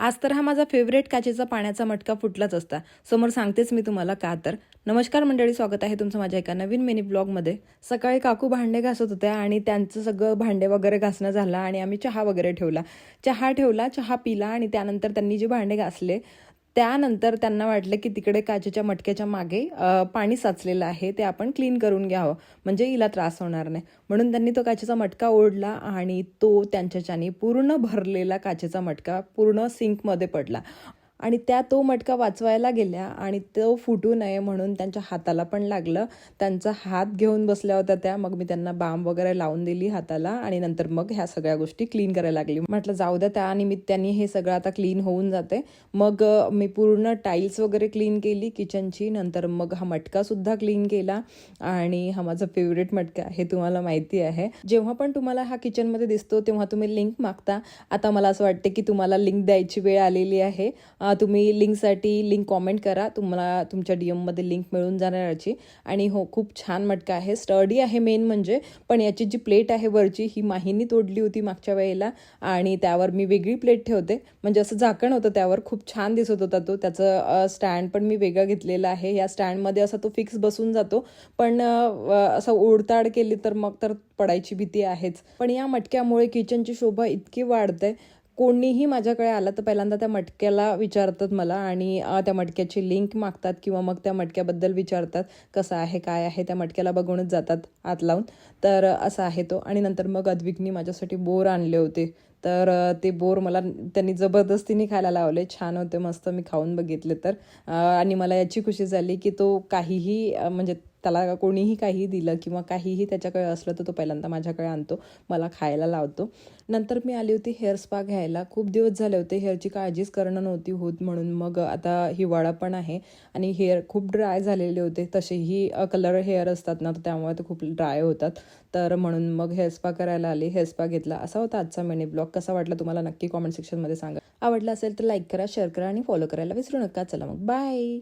आज तर हा माझा फेवरेट काचेचा पाण्याचा मटका फुटलाच असता. समोर सांगतेच मी तुम्हाला का तर. नमस्कार मंडळी स्वागत आहे तुमचं माझ्या एका नवीन मिनी ब्लॉगमध्ये सकाळी काकू भांडे घासत होत्या आणि त्यांचं सगळं भांडे वगैरे घासणं झालं आणि आम्ही चहा वगैरे ठेवला. चहा ठेवला चहा पिला आणि त्यानंतर त्यांनी जे भांडे घासले त्यानंतर त्यांना वाटलं की तिकडे काचेच्या मटक्याच्या मागे पाणी साचलेलं आहे ते आपण क्लीन करून घ्यावं. म्हणजे हिला त्रास होणार नाही. म्हणून त्यांनी तो काचेचा मटका ओढला आणि तो त्यांच्याच्याने पूर्ण भरलेला काचेचा मटका पूर्ण सिंकमध्ये पडला. आणि त्या तो मटका वाचवायला गेल्या आणि तो फुटू नये म्हणून त्यांच्या हाताला पण लागलं. त्यांचा हात घेऊन बसल्या होत्या त्या. मग मी त्यांना बाम वगैरे लावून दिली हाताला आणि नंतर मग ह्या सगळ्या गोष्टी क्लीन करायला लागली. म्हटलं जाऊ द्या त्या निमित्ताने हे सगळं आता क्लीन होऊन जाते. मग मी पूर्ण टाईल्स वगैरे क्लीन केली किचनची नंतर मग हा मटकासुद्धा क्लीन केला. आणि हा माझा फेवरेट मटका हे तुम्हाला माहिती आहे. जेव्हा पण तुम्हाला हा किचनमध्ये दिसतो तेव्हा तुम्ही लिंक मागता. आता मला असं वाटते की तुम्हाला लिंक द्यायची वेळ आलेली आहे. तुम्ही लिंकसाठी लिंक कॉमेंट करा. तुम्हाला तुमच्या डी एममध्ये लिंक मिळून जाणार याची. आणि हो खूप छान मटका आहे. स्टडी आहे मेन म्हणजे पण याची जी प्लेट आहे वरची ही माहीनी तोडली होती मागच्या वेळेला. आणि त्यावर मी वेगळी प्लेट ठेवते. म्हणजे असं झाकण होतं त्यावर. खूप छान दिसत होता तो. त्याचं स्टँड पण मी वेगळं घेतलेला आहे. या स्टँडमध्ये असा तो फिक्स बसून जातो. पण असं ओढताड केली तर मग तर पडायची भीती आहेच. पण या मटक्यामुळे किचनची शोभा इतकी वाढते. कोणीही माझ्याकडे आलं तर पहिल्यांदा त्या मटक्याला विचारतात मला आणि त्या मटक्याची लिंक मागतात किंवा मग त्या मटक्याबद्दल विचारतात कसं आहे काय आहे त्या मटक्याला बघूनच जातात आत लावून. तर असा आहे तो. आणि नंतर मग अद्विकनी माझ्यासाठी बोर आणले होते. तर ते बोर मला त्यांनी जबरदस्तीने खायला लावले. छान होते मस्त मी खाऊन बघितले तर. आणि मला याची खुशी झाली की तो काहीही म्हणजे त्याला कोणीही काही दिलं किंवा काहीही त्याच्याकडे असलं तर तो पहिल्यांदा माझ्याकडे आणतो मला खायला लावतो. नंतर मी आली होती हेअर स्पा घ्यायला. खूप दिवस झाले होते हेअरची काळजीच करणं नव्हती होत म्हणून मग आता हिवाळा पण आहे आणि हेअर खूप ड्राय झालेले होते. तसेही कलर हेअर असतात ना तर त्यामुळे ते खूप ड्राय होतात. तर म्हणून मग हेअर स्पा करायला आली हेअर स्पा घेतला. असा होता आजचा मिनी ब्लॉग. कसा वाटला तुम्हाला नक्की कॉमेंट सेक्शनमध्ये सांगा. आवडला असेल तर लाईक करा शेअर करा आणि फॉलो करायला विसरू नका. चला मग बाय.